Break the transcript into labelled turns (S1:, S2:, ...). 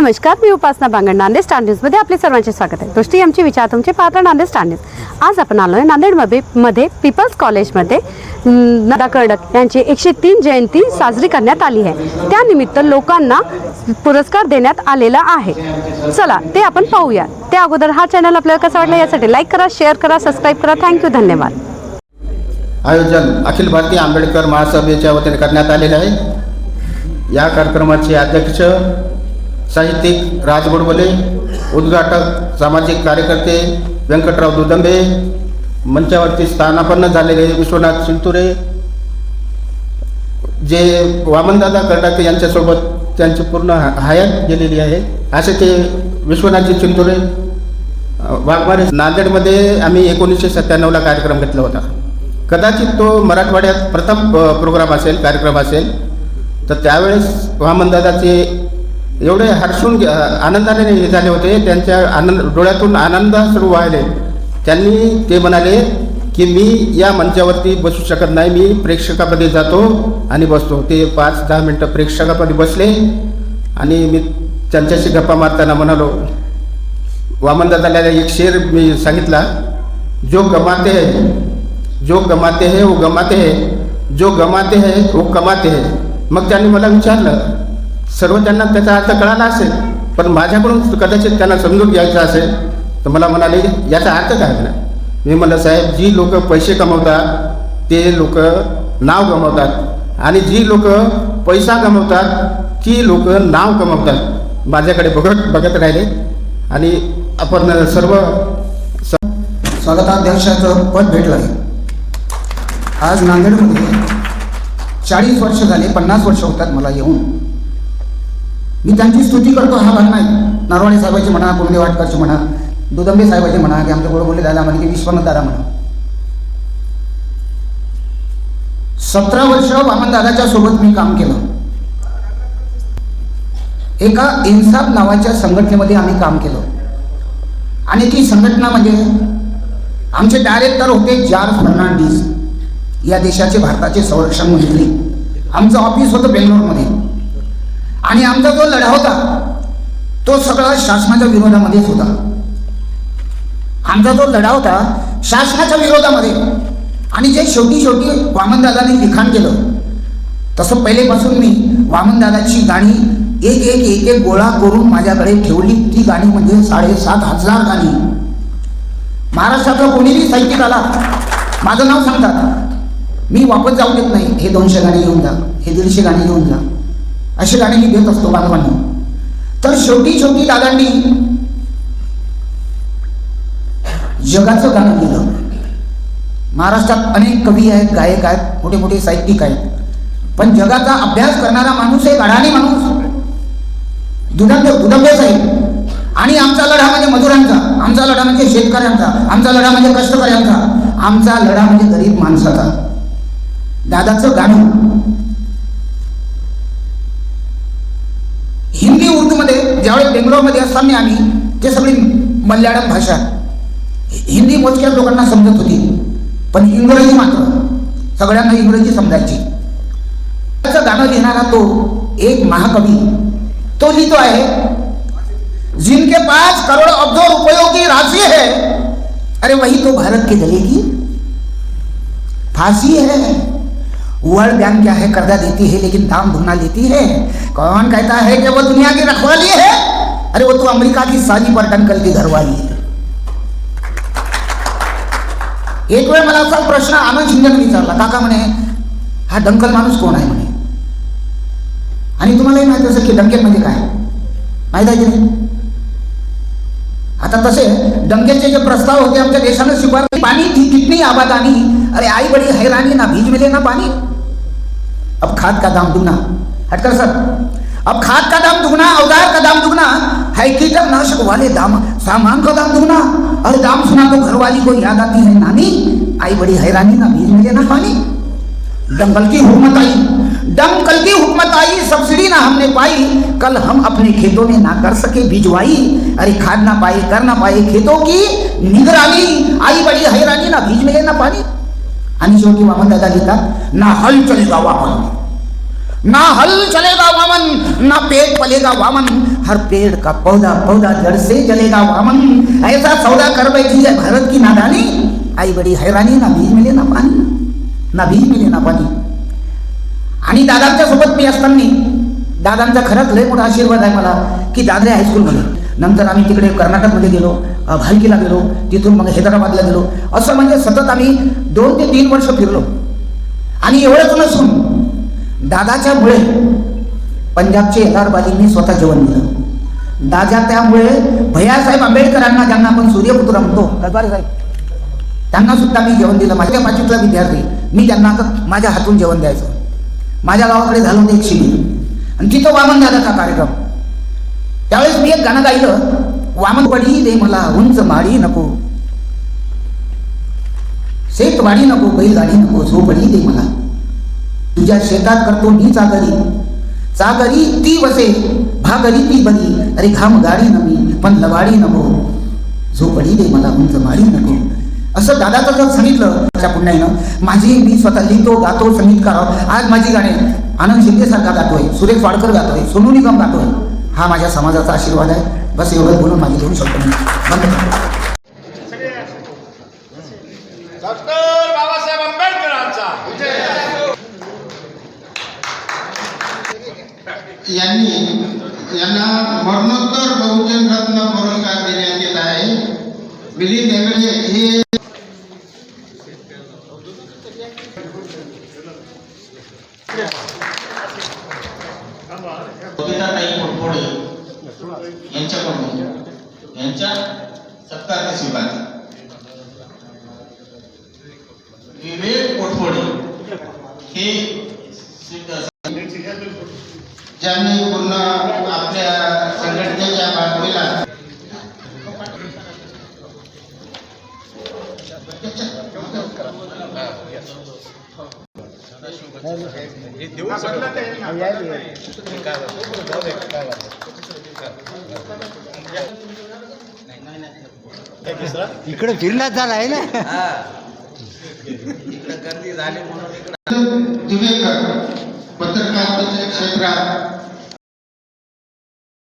S1: नमस्कार मी उपासना बांगड नांदेड स्टार न्यूजमध्ये आपले सर्वांचे स्वागत आहे. दृष्टी आमची विचार तुमचे पात्र नांदेड स्टार न्यूज. आज आपण आलो आहे नांदेडमध्ये मध्ये पीपल्स कॉलेजमध्ये नदा कर्डक यांची एकशे तीन जयंती साजरी करण्यात आली आहे. त्यानिमित्त लोकांना पुरस्कार देण्यात आलेला आहे. चला ते आपण पाहूया. त्या अगोदर हा चॅनल आपल्याला कसा वाटला यासाठी लाईक करा शेअर करा सबस्क्राईब करा. थँक्यू धन्यवाद.
S2: आयोजन अखिल भारतीय आंबेडकर महासभेच्या वतीने करण्यात आलेले आहे. या कार्यक्रमाचे अध्यक्ष साहित्यिक राज गोडबोले उद्घाटक सामाजिक कार्यकर्ते व्यंकटराव दुदंबे मंचावरती स्थानापन्न झालेले विश्वनाथ शिंतुरे जे वामनदादा कर्डाके यांच्यासोबत त्यांची पूर्ण हयात गेलेली आहे. असे ते विश्वनाथजी चिंतुरे वाघमारे नांदेडमध्ये आम्ही एकोणीसशे सत्त्याण्णवला कार्यक्रम घेतला होता. कदाचित तो मराठवाड्यात प्रथम प्रोग्राम असेल कार्यक्रम असेल तर त्यावेळेस वामनदादाचे एवढे हर्षून आनंदाने हे झाले होते. त्यांच्या आनंद डोळ्यातून आनंद सुरू व्हायले. त्यांनी ते म्हणाले की मी या मंचावरती बसू शकत नाही. मी प्रेक्षकामध्ये जातो आणि बसतो. ते पाच दहा मिनटं प्रेक्षकामध्ये बसले आणि मी त्यांच्याशी गप्पा मारताना म्हणालो वामनदादाला एक शेर मी सांगितला जो गमाते है जो गमाते है वो गमाते है जो गमाते है वो कमाते है. मग त्यांनी मला विचारलं सर्व त्यांना त्याचा अर्थ कळाला असेल पण माझ्याकडून कदाचित त्यांना समजून घ्यायचं असेल तर मला म्हणाले याचा अर्थ काय म्हणा मी म्हणलं साहेब जी लोक पैसे कमवतात ते लोक नाव गमावतात आणि जी लोक पैसा गमावतात ती लोक नाव कमवतात. माझ्याकडे बघत बघत राहिले आणि आपण सर्व
S3: स्वागताध्यक्षाचं पद भेटलं आहे. आज नांदेडमध्ये चाळीस वर्ष झाले पन्नास वर्ष होतात मला येऊन. मी त्यांची स्तुती करतो हा भाग नाही. नरवाणे साहेबाची म्हणा कुंडे वाटकरची म्हणा दुदंबे साहेबाची म्हणा की आमच्या गोडबोले दादा म्हणा की विश्वनाथ दादा म्हणा. सतरा वर्ष वामन दादाच्या सोबत मी काम केलं. एका इन्साफ नावाच्या संघटनेमध्ये आम्ही काम केलं. आणि ती संघटना म्हणजे आमचे डायरेक्टर होते जॉर्ज फर्नांडिस. या देशाचे भारताचे संरक्षण मंत्री. आमचं ऑफिस होतं बेंगलोरमध्ये. आणि आमचा जो लढा होता तो सगळा शासनाच्या विरोधामध्येच होता. आमचा जो लढा होता शासनाच्या विरोधामध्ये. आणि जे शेवटी शेवटी वामनदादाने लिखाण केलं तसं पहिलेपासून मी वामनदादाची गाणी एक एक एक एक गोळा करून माझ्याकडे ठेवली. ती गाणी म्हणजे साडेसात हजार गाणी. महाराष्ट्रातला कोणीही साहित्यिक आला माझं नाव सांगतात. मी वापस जाऊ देत नाही. हे दोनशे गाणी घेऊन जा. हे दीडशे गाणी घेऊन जा. अशी गाणी मी देत असतो बांधवांना. तर शेवटी शेवटी दादांनी जगाचं गाणं लिहिलं महाराष्ट्रात अनेक कवी आहेत गायक आहेत मोठे मोठे साहित्यिक आहेत. पण जगाचा अभ्यास करणारा माणूस आहे अडाणी माणूस. दुदंबे दुदंबे आहे आणि आमचा लढा म्हणजे मजुरांचा आमचा लढा म्हणजे शेतकऱ्यांचा आमचा लढा म्हणजे कष्टकऱ्यांचा आमचा लढा म्हणजे गरीब माणसाचा. दादाचं गाणं बेंगलोरमध्ये असताना आम्ही ते सगळी मल्याळम भाषा. हिंदी मोजक्या लोकांना समजत होती पण इंग्रजी मात्र सगळ्यांना इंग्रजी समजायची. त्याचं गाणं लिहिणारा तो एक महाकवी तो लिहितो आहे जिनके पास करोड़ अब्जो उपयोगी की राशि है. अरे वही तो भारत की जलेगी फांसी है. वर्ल्ड बैंक क्या है कर्जा देती है लेकिन दाम धुना लेती है. कौन कहता है कि वो दुनिया की रखवाली है? अरे वो तो अमेरिका की साली पर्यटन की घरवाली है एक वेळ मला असा प्रश्न आनंद शिंदेने विचारला काका म्हणे हा डंकल माणूस कोण आहे? म्हणे. आणि तुम्हालाही माहिती असेल की डंकेल म्हणजे काय? माहीत आहे की नाही? आता तसे डंकेलचे जे प्रस्ताव होते आमच्या देशानं स्वीकारले पाणी थी कितनी आबाद आणि अरे आई बड़ी हैरानी ना भीज मिले ना पानी अब खाद का दाम दुना हटकर सर अब खाद का दाम दुगना, औज़ार का दाम दुगना, है कीटकनाशक वाले दाम, सामान का दाम दुगना। अरे दाम सुना तो घरवाली को याद आती है, नानी, आई बड़ी हैरानी ना बीज मिले ना पानी। दंगल की हुकूमत आई, दमकल की हुकूमत आई, सब्सिडी ना हमने पाई, कल हम अपने खेतों में ना कर सके भिजवाई। अरे खाद ना पाए कर ना पाए खेतों की निगरानी। आई बड़ी हैरानी ना बीज मिले ना पानी। आणि शेवटी वामन दादा लिहितात ना हल चलेगा वामन। ना हल चलेगा वामन ना पेट पलेगा वामन। हर पेड़ का पौधा पौधा जड़ से जलेगा वामन। ऐसा सौदा कर बैठी है भारत की नादानी। आई बड़ी हैरानी ना बीज मिले ना पानी। ना बीज मिले ना पाणी आणि दादांच्या सोबत मी असताना दादांचा खरंच लय मोठा आशीर्वाद आहे मला की दादरे हायस्कूलमध्ये नंतर आम्ही तिकडे कर्नाटकमध्ये गेलो भालकीला गेलो तिथून मग हैदराबादला गेलो. असं म्हणजे सतत आम्ही दोन ते तीन वर्ष फिरलो. आणि एवढंच नसून दादाच्यामुळे पंजाबचे एलारबाजींनी स्वतः जेवण दिलं दादा त्यामुळे भैयासाहेब आंबेडकरांना ज्यांना आपण सूर्यपुत्र म्हणतो गद्वारे साहेब त्यांना सुद्धा मी जेवण दिलं. माझ्या पाचवीतला विद्यार्थी मी त्यांना माझ्या हातून जेवण द्यायचं. माझ्या गावाकडे झालं होतं एक शिबिर. आणि तिथं वामन दादाचा कार्यक्रम. त्यावेळेस मी एक गाणं गायलं वामन पडी दे मला उंच माडी नको. शेत वाडी नको बैलगाडी नको झोपडी दे मला. तुझ्या शेतात करतो मी चागरी चागरी ती वसे भागरी ती बरी. अरे घाम गाडी नवी पण लवाडी नको हो. झोपडी दे मला उंच माडी नको. असं दादाचं जर सांगितलं त्या पुण्याईनं माझी मी स्वतः लिहितो गातो संगीतकार आज माझी गाणे आनंद शिंदेसारखा गातोय सुरेश वाडकर गातोय सोनू निगम गातोय. हा माझ्या समाजाचा आशीर्वाद आहे. बस एवढं बोलून माझी दोन शब्द मी बंद
S2: मरणोत्तर बहुजन रत्न पुरस्कार देण्यात येत आहे. मिलिंद हेगडे हे
S4: यांच्याकडून यांच्या सत्कार स्वीकार
S5: इकडे फिरण्यात झाला आहे ना?
S2: दिवेकर पत्रकारितेच्या क्षेत्रात